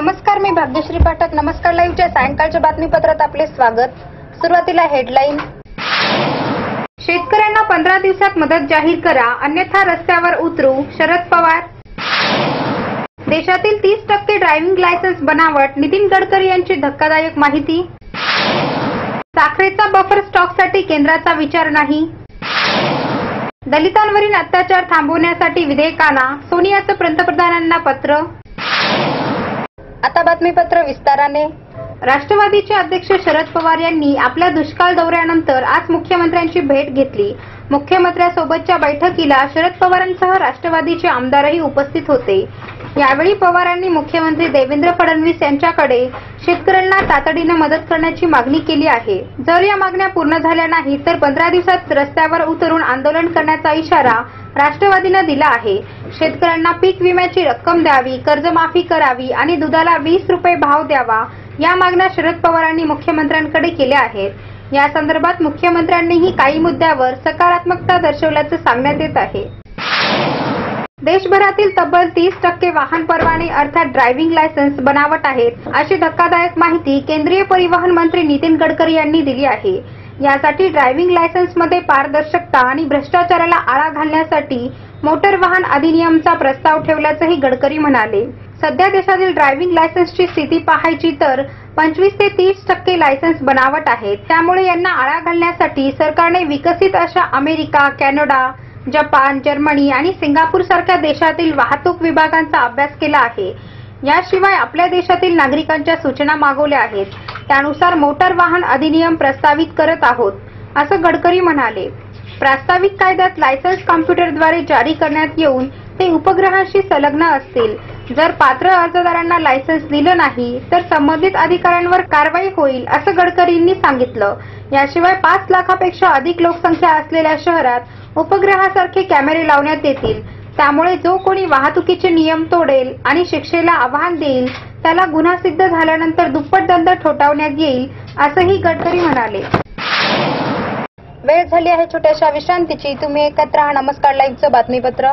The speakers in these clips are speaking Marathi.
नमस्कार मी भाग्यश्री पाठक. नमस्कार लाईव्हच्या सायंकाळच्या बातमीपत्रात आपले स्वागत. सुरुवातीला हेडलाईन. शेतकऱ्यांना पंधरा दिवसात मदत जाहीर करा अन्यथा रस्त्यावर उतरू. शरद पवार. देशातील तीस टक्के ड्रायव्हिंग लायसन्स बनावट. नितीन गडकरी यांची धक्कादायक माहिती. साखरेचा बफर स्टॉकसाठी केंद्राचा विचार नाही. दलितांवरील अत्याचार थांबवण्यासाठी विधेयकाला सोनियाचं पंतप्रधानांना पत्र. आता बातमीपत्र विस्ताराने. राष्ट्रवादीचे अध्यक्ष शरद पवार यांनी आपल्या दुष्काळ दौऱ्यानंतर आज मुख्यमंत्र्यांची भेट घेतली. मुख्यमंत्र्यांसोबतच्या बैठकीला शरद पवारांसह राष्ट्रवादीचे आमदारही उपस्थित होते. यावेळी पवारांनी मुख्यमंत्री देवेंद्र फडणवीस यांच्याकडे शेतकऱ्यांना तातडीनं मदत करण्याची मागणी केली आहे. जर या मागण्या पूर्ण झाल्या नाही तर पंधरा दिवसात रस्त्यावर उतरून आंदोलन करण्याचा इशारा राष्ट्रवादीनं दिला आहे. शेतकऱ्यांना पीक विम्याची रक्कम द्यावी कर्जमाफी करावी आणि दुधाला वीस रुपये भाव द्यावा या मागण्या शरद पवारांनी मुख्यमंत्र्यांकडे केल्या आहेत. या संदर्भात मुख्यमंत्र्यांनीही काही मुद्द्यावर सकारात्मकता दर्शवल्याचं सांगण्यात येत आहे. देशभरातील तब्बल तीस टक्के वाहन परवाने अर्थात ड्रायव्हिंग लायसन्स बनावट आहेत अशी धक्कादायक माहिती केंद्रीय परिवहन मंत्री नितीन गडकरी यांनी दिली आहे. यासाठी ड्रायव्हिंग लायसन्समध्ये पारदर्शकता आणि भ्रष्टाचाराला आळा घालण्यासाठी मोटर वाहन अधिनियमचा प्रस्ताव ठेवल्याचंही गडकरी म्हणाले. सध्या देशातील ड्रायव्हिंग लायसन्सची स्थिती पाहायची तर पंचवीस ते तीस टक्के लायसन्स बनावट आहेत. त्यामुळे यांना आळा घालण्यासाठी सरकारने विकसित अशा अमेरिका कॅनडा जपान जर्मनी आणि सिंगापूर सारख्या देशातील वाहतूक विभागांचा अभ्यास केला आहे. याशिवाय आपल्या देशातील नागरिकांच्या सूचना मागवल्या आहेत. त्यानुसार मोटार वाहन अधिनियम प्रस्तावित करत आहोत असं गडकरी म्हणाले. प्रास्ताविक कायद्यात लायसन्स कॉम्प्युटरद्वारे जारी करण्यात येऊन ते उपग्रहाशी संलग्न असतील. जर पात्र अर्जदारांना लायसन्स दिलं नाही तर संबंधित अधिकाऱ्यांवर कारवाई होईल असं गडकरींनी सांगितलं. याशिवाय पाच लाखापेक्षा अधिक लोकसंख्या असलेल्या शहरात उपग्रहासारखे कॅमेरे लावण्यात येतील. त्यामुळे जो कोणी वाहतुकीचे नियम तोडेल आणि शिक्षेला आव्हान देईल त्याला गुन्हा सिद्ध झाल्यानंतर दुप्पट दंड ठोठावण्यात येईल असंही गडकरी म्हणाले. वेळ झाली आहे छोट्याशा विश्रांतीची. तुम्ही एकत्र राहा. नमस्कार. लाईव्हचं बातमीपत्र.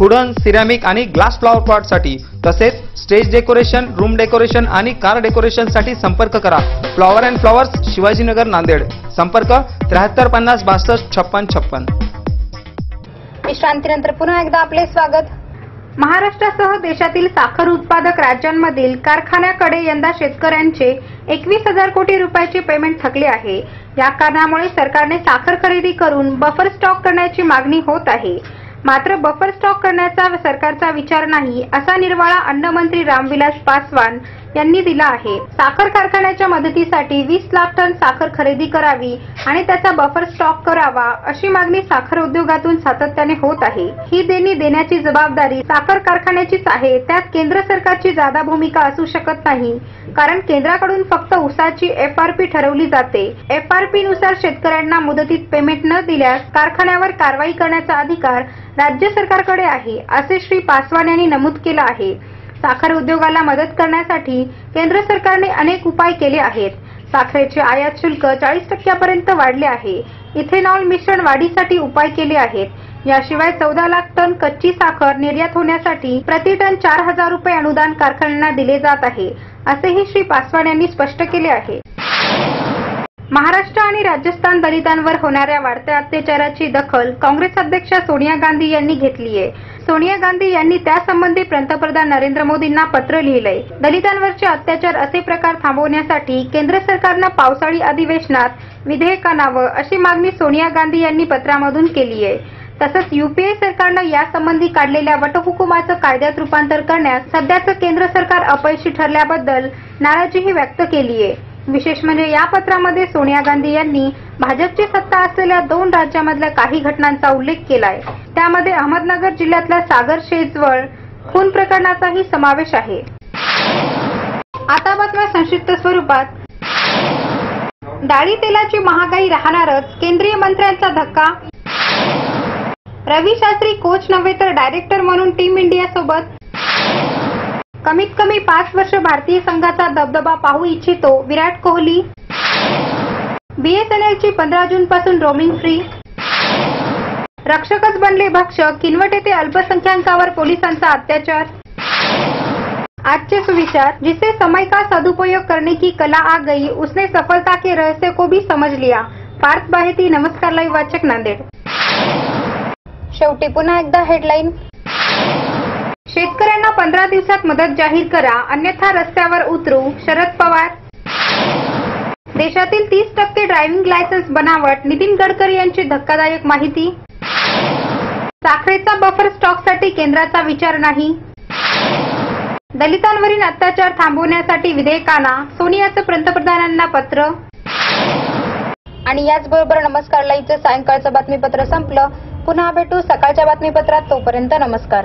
Wooden ceramic आणि ग्लास फ्लॉवर पॉटसाठी तसेच स्टेज डेकोरेशन रूम डेकोरेशन आणि कार डेकोरेशनसाठी संपर्क करा. Flower and flowers Shivajinagar Nanded. संपर्क त्र्याहत्तर पन्नास बासष्ट छप्पन छप्पन. विश्रांतीनंतर पुन्हा एकदा आपले स्वागत. महाराष्ट्रासह देशातील साखर उत्पादक राज्यांमधील कारखान्याकडे यंदा शेतकऱ्यांचे एकवीस हजार कोटी रुपयाचे पेमेंट थकले आहे. या कारणामुळे सरकारने साखर खरेदी करून बफर स्टॉक करण्याची मागणी होत आहे. मात्र बफर स्टॉक करण्याचा सरकारचा विचार नाही असा निर्वाळा अन्नमंत्री रामविलास पासवान यांनी दिला आहे. साखर कारखान्याच्या मदतीसाठी वीस लाख टन साखर खरेदी करावी आणि त्याचा बफर स्टॉक करावा अशी मागणी साखर उद्योगातून सातत्याने होत आहे. ही देणी देण्याची जबाबदारी साखर कारखान्याचीच आहे. त्यात केंद्र सरकारची जादा भूमिका असू शकत नाही. कारण केंद्राकडून फक्त उसाची एफ आर पी ठरवली जाते. एफ आर पी नुसार शेतकऱ्यांना मुदतीत पेमेंट न दिल्यास कारखान्यावर कारवाई करण्याचा अधिकार राज्य सरकारकडे आहे असे श्री पासवान यांनी नमूद केलं आहे. साखर उद्योगाला मदत करण्यासाठी केंद्र सरकारने अनेक उपाय केले आहेत. साखरेचे आयात शुल्क चाळीस टक्क्यापर्यंत वाढले आहे. इथेनॉल मिश्रण वाढीसाठी उपाय केले आहेत. याशिवाय चौदा लाख टन कच्ची साखर निर्यात होण्यासाठी प्रति टन चार हजार रुपये अनुदान कारखान्यांना दिले जात आहे असेही श्री पासवान यांनी स्पष्ट केले आहे. महाराष्ट्र आणि राजस्थान दलितांवर होणाऱ्या वाढत्या अत्याचाराची दखल काँग्रेस अध्यक्षा सोनिया गांधी यांनी घेतली आहे. सोनिया गांधी यांनी त्यासंबंधी पंतप्रधान नरेंद्र मोदींना पत्र लिहिलंय. दलितांवरचे अत्याचार असे प्रकार थांबवण्यासाठी केंद्र सरकारनं पावसाळी अधिवेशनात विधेयक आणावं अशी मागणी सोनिया गांधी यांनी पत्रामधून केली आहे. तसंच युपीए सरकारनं यासंबंधी काढलेल्या वटहुकुमाचं कायद्यात रूपांतर करण्यास सध्याचं केंद्र सरकार अपयशी ठरल्याबद्दल नाराजीही व्यक्त केली आहे. विशेष म्हणजे या पत्रामध्ये सोनिया गांधी यांनी भाजपची सत्ता असलेल्या दोन राज्यामधल्या काही घटनांचा उल्लेख केलाय. त्यामध्ये अहमदनगर जिल्ह्यातल्या सागर शेजवळ खून प्रकरणाचाही समावेश आहे. आता बातम्या संक्षिप्त स्वरूपात. डाळी तेलाची महागाई राहणारच केंद्रीय मंत्र्यांचा धक्का. रवी शास्त्री कोच नव्हे तर डायरेक्टर म्हणून टीम इंडिया सोबत कमीत कमी पाच वर्ष भारतीय संघाचा दबदबा पाहू इच्छितो विराट कोहली. बीएसएनएलची पंधरा जून पासून रोमिंग फ्री रक्षकच बनले भक्षक किनवट येथे अल्पसंख्याकांवर पोलिसांचा अत्याचार. आजचे सुविचार जिसे समय का सदुपयोग करने की कला आ गई उसने सफलता के रहस्य को भी समझ लिया. पार्थ बाहेती नमस्कार लाईव्ह वाचक नांदेड. शेवटी पुन्हा एकदा हेडलाईन शेतकऱ्यांना पंधरा दिवसात मदत जाहीर करा अन्यथा रस्त्यावर उतरू. शरद पवार. देशातील तीस टक्के ड्रायव्हिंग लायसन्स बनावट. नितीन गडकरी यांची धक्कादायक माहिती. साखरेचा बफर स्टॉकसाठी केंद्राचा विचार नाही. दलितांवरील अत्याचार थांबवण्यासाठी विधेयकांना. सोनियाचं पंतप्रधानांना पत्र. आणि याचबरोबर नमस्कार लाईव्हचं सायंकाळचं बातमीपत्र संपलं. पुन्हा भेटू सकाळच्या बातमीपत्रात. तोपर्यंत नमस्कार.